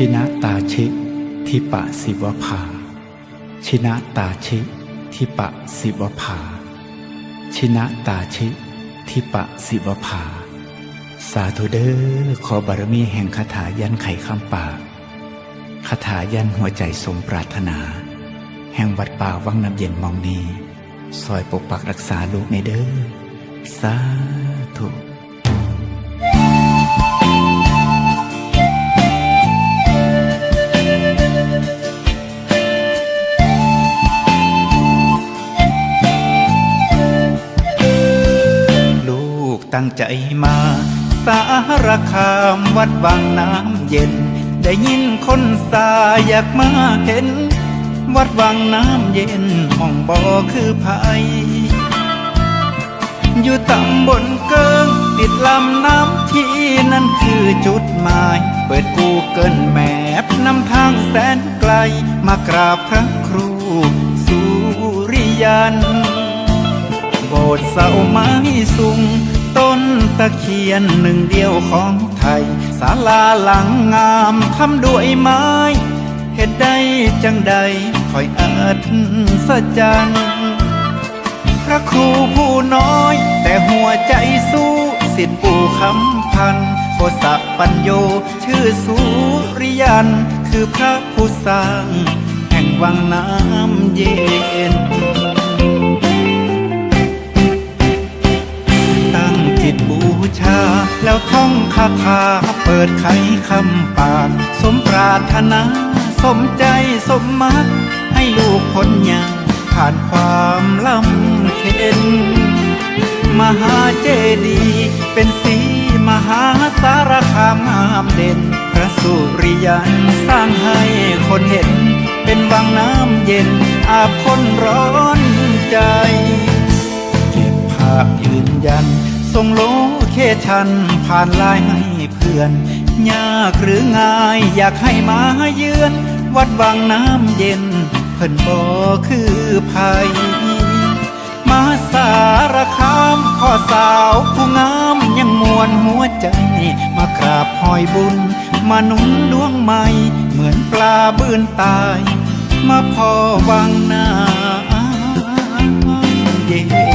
ชินะตาชิทิปะสิวภา ชินะตาชิทิปะสิวภา ชินะตาชิทิปะสิวภา สาธุเด้อขอบารมีแห่งคาถายันไขคำปากคาถายันหัวใจสมปรารถนา แห่งวัดป่าวังน้ำเย็นมองนีซอยปกปักรักษาลูกในเด้อสาธุ ตั้งใจมา สารคามวัดวังน้ำเย็น ได้ยินคนสาอยากมาเห็น วัดวังน้ำเย็นห้องบ่อคือภัยอยู่ตำบลเกิงติดลำน้ำที่นั่นคือจุดหมาย เปิดกูเกิลแมพนำทางแสนไกล มากราบพระครูสุริยัน โบสถ์เสาไม้สูง ต้นตะเคียนหนึ่งเดียวของไทยศาลาหลังงามทำด้วยไม้เหตุใดจังใดคอยอัศจรรย์พระครูผู้น้อย แต่หัวใจสู้สิทธิปู่คำพันโคสะปัญโย ชื่อสุริยัน คือพระผู้สร้าง แห่งวังน้ำเย็น ชา แล้วท่องคาถาเปิดไขคำปากสมปรารถนา สมใจสมมัก ให้ลูกพ้นยังผ่านความลำเข็นมหาเจดีย์เป็นสีมหาสารคามงามเด่น พระสุริยันสร้างให้คนเห็น เป็นวังน้ำเย็น อาบคนร้อนใจ เก็บภาพยืนยันส่งโล เคชันผ่านลน์ให้เพื่อน ยากหรือง่ายอยากให้มาเยือน วัดวังน้ำเย็น เพิ่นบอคือภัย มาสารคามพ่อสาวผู้งามยังมวนหัวใจ มากราบหอยบุญ มาหนุนดวงใหม่ เหมือนปลาบื้นตาย มาพอวังน้ำเย็น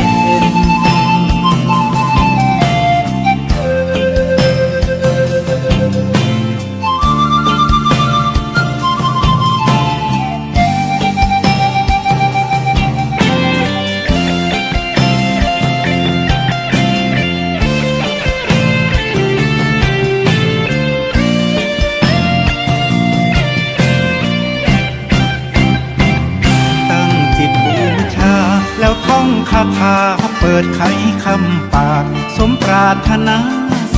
ดไขคำปาก สมปรารถนา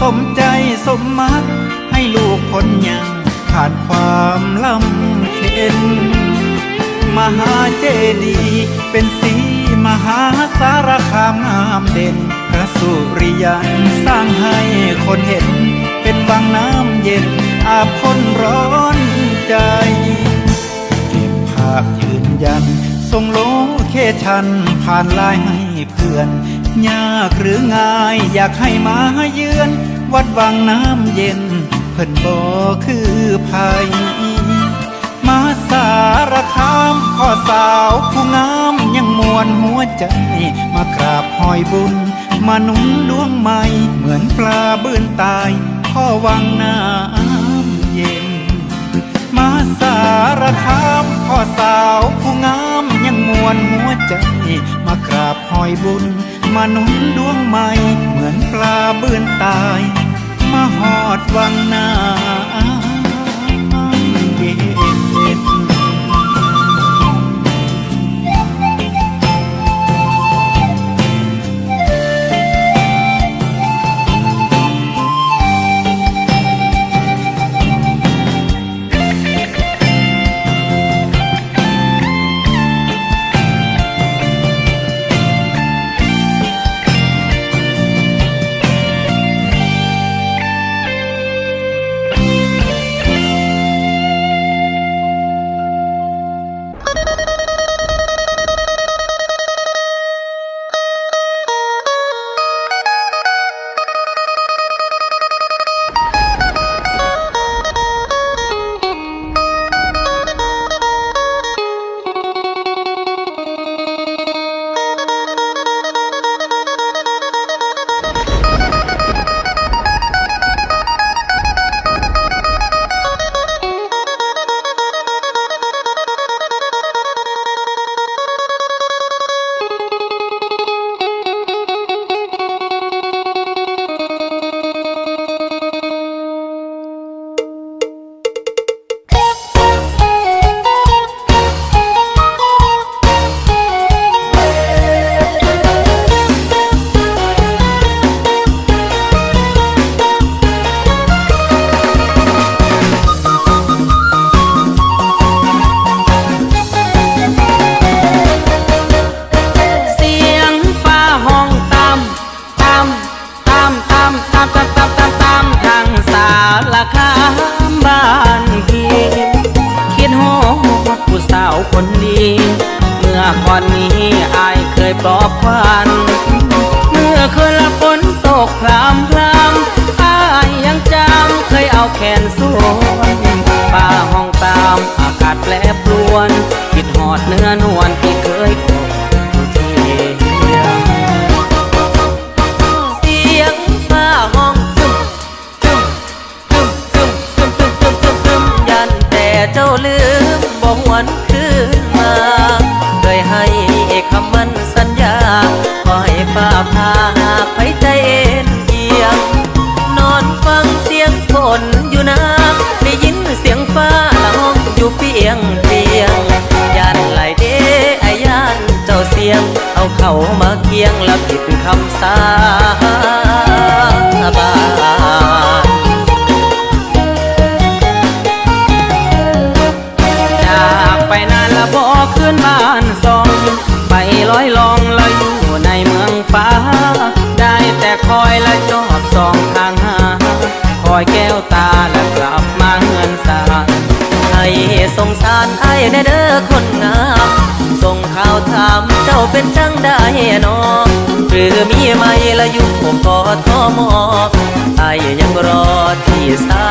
สมใจสมมัก ให้ลูกพ้นยังผ่านความลำเข็นมหาเจดีย์เป็นสีมหาสารคามงามเด่น พระสุริยันสร้างให้คนเห็น เป็นวังน้ำเย็น อาบคนร้อนใจเก็บภาพยืนยันส่งโลเคชันผ่านลน์ให้ เพื่อนยากหรือง่ายอยากให้มาเยือน วัดวังน้ำเย็น เพิ่นบอคือภัย มาสารคามพ่อสาวผู้งามยังมวนหัวใจมากราบหอยบุญ มาหนุนดวงใหม่ เหมือนปลาบื้นตาย พ่อวังน้ำเย็น มาสารคามพ่อสาวผู้งาม มวลหัวใจ มากราบหอยบุญ มาหนุนดวงใหม่ เหมือนปลาเบื้นตาย มาหอดวังนา คนดี เมื่อก่อนนี้อายเคยปลอบควันเมื่อคืนละฝนตกพรามพรามอายยังจำเคยเอาแขนสวนป่าห้องตามอากาศแปรปรวนคิดหอดเนื้อนวล เจ้าลืมบ่หวนคืนมาเคยให้คำมั่นสัญญาขอให้ฟ้าพาหากไปใจเอ็นเอียง นอนฟังเสียงฝนอยู่นะได้ยินเสียงฟ้าละห้องอยู่เปียงเปียงยันไหลเด้อายันเจ้าเสียง เอาเข้ามาเคียงแล้วผิดคำสาบาน งสารไอ้แน่เด้อคนงาม ส่งข่าวถามเจ้าเป็นจังได้นอหรือมีไหมละอยู่กอทมไอ้ยังรอที่สา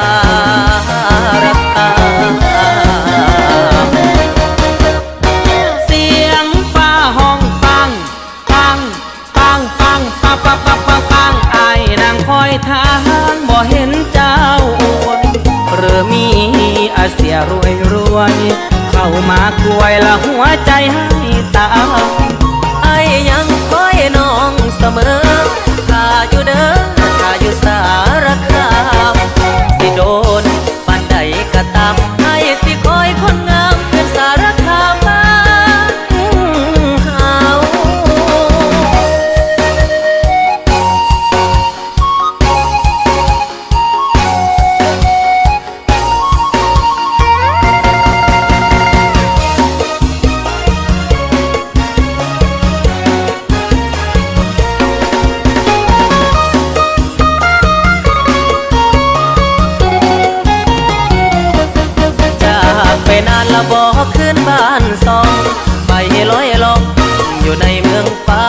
รคาม ป่วยละหัวใจหา ขึ้นบ้านซอง ไปลอยลองอยู่ในเมืองฟ้า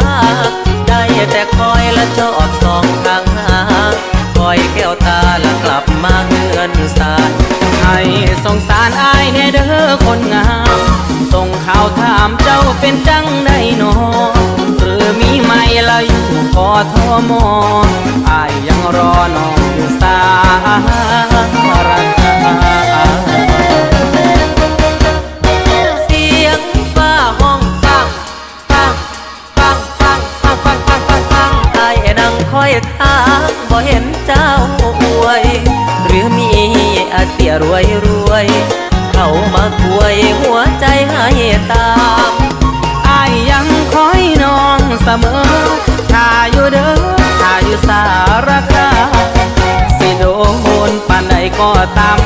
ได้แต่คอยและจอบสองทางหาคอยแก้วตาและกลับมาเฮือนสายให้สงสารอายแน่เด้อคนงาม ส่งข่าวถามเจ้าเป็นจังได้นอหรือมีไหมละอยู่กอทมอายยังรอน้องสารค มามาคุยหัวใจให้ตามอายยังคอยน้องเสมอ ถ้าอยู่เด้อถ้าอยู่สารคามสิโดนปานใดก็ตาม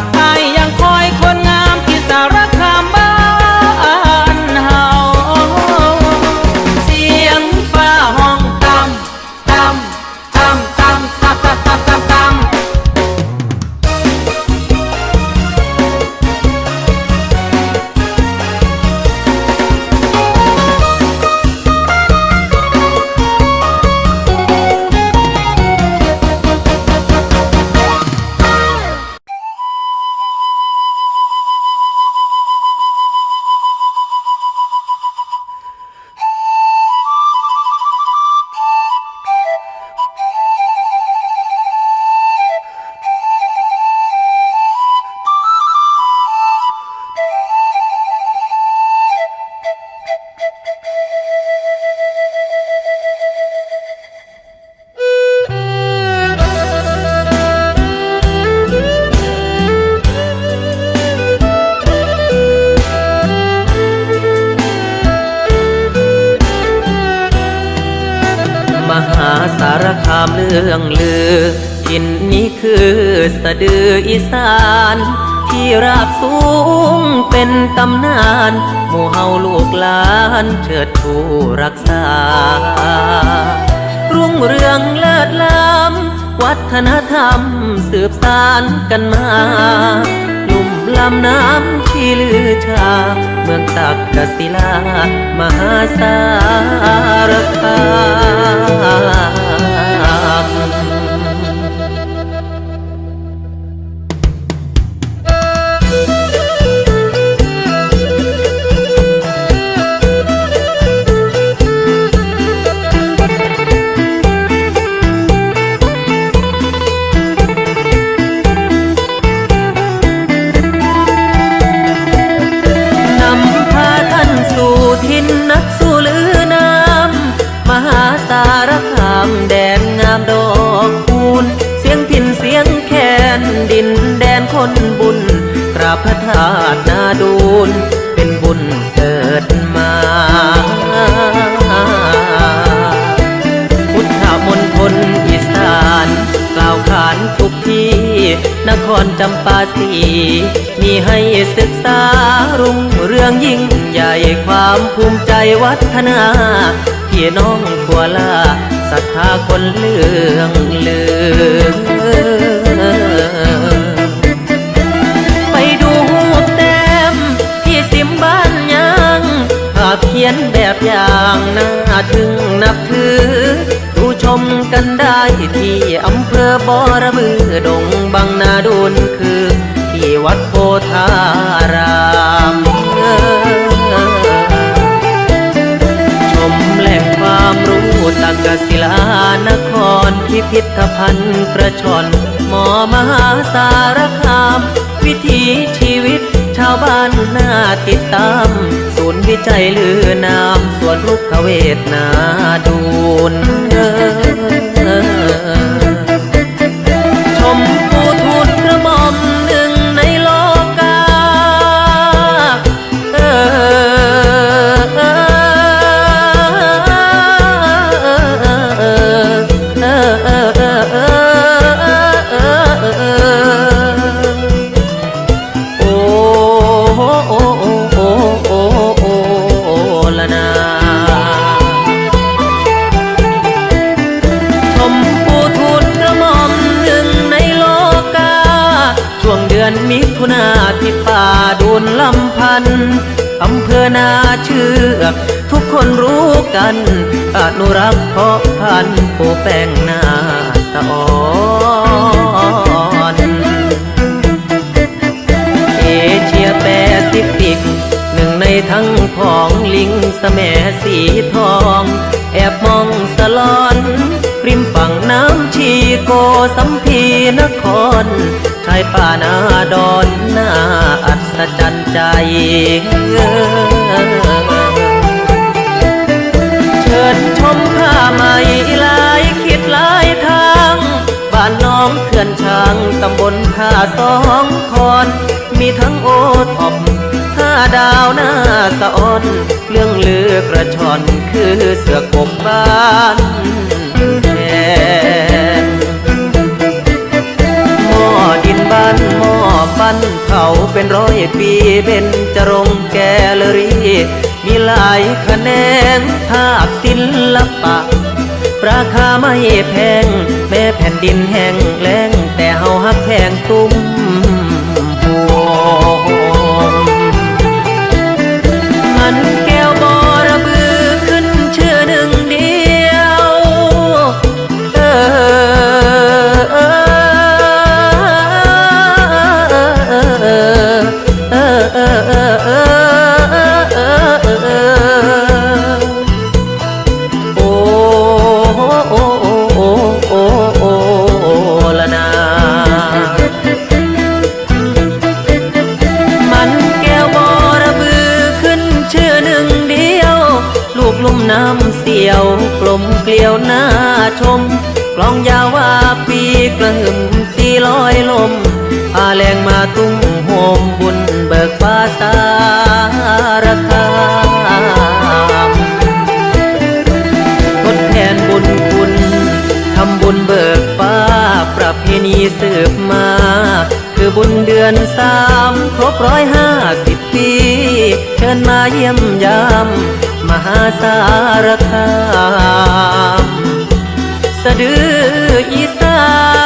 สารคามเรื่องลือทินนี้คือสะดืออีสาน ที่ราบสูงเป็นตำนานหมู่เฮาลูกหลานเชิดชูรักษา รุ่งเรืองเลิศล้ำวัฒนธรรมสืบสานกันมาลุ่มลำน้ำที่ลือชา เมืองตักกศิลามหาสาร พระธาตุนาดูนเป็นบุญเกิดมา พุทธมณฑลอีสานกล่าวขานทุกที่ นครจำปาสี มีให้ศึกษารุ่งเรืองยิ่งใหญ่ความภูมิใจวัฒนาพี่น้องทั่วลาศรัทธาคนเลืองลือ เขียนแบบอย่างน่าถึงนับถือดูชมกันได้ที่อำเภอบอระบือดงบางนาดูนคือ ที่วัดโพธารามชมแหล่งความรู้ตักกศิลานครพิพิธภัณฑ์กระชนหมอมหาสารคาม วิถีชีวิต ชาวบ้านน่าติดตาม ศูนย์วิจัยลือนามสวนลุกขเวทนาดูนเธอันอำเภอนาเชือกทุกคนรู้กัน อนุรักษ์เพาะพันธุ์ปูแป้งนาตะออนเอเชียแปซิฟิก หนึ่งในทั้งของลิงสแมสีทอง แอบมองสลอน ริมฝั่งน้ำชีโกสัมพีนคร ชายป่านาดอนน่าอัศจรรย์ใจเชิญชมผ้าไหมลายคิดลายทางบ้านน้องเขื่อนช้างตำบลท่าสองคอนมีทั้งโอท็อปห้าดาวหน้าสะออน เรื่องลือกระชอนคือเสือกบบ้าน บ้านหม้อปั้นเขาเป็นร้อยปีเป็นจรงแกลเลอรี่ มีหลายคะแนนภาพศิลปะ ราคาไม่แพง แม่แผ่นดินแห้งแล้งแต่เฮาฮักแพงตุ้ม มเกลียวหน้าชม กลองยาวว่าปีกระหึ่มตีลอยลมพาแรงมาตุ้มโฮมบุญเบิกฟ้าสารคามทดแทนบุญคุณทำบุญเบิกฟ้า ประเพณีสืบมา คือบุญเดือนสามครบร้อยห้าสิบปี เชิญมาเยี่ยมยาม มหาสารคามสะดืออีสาน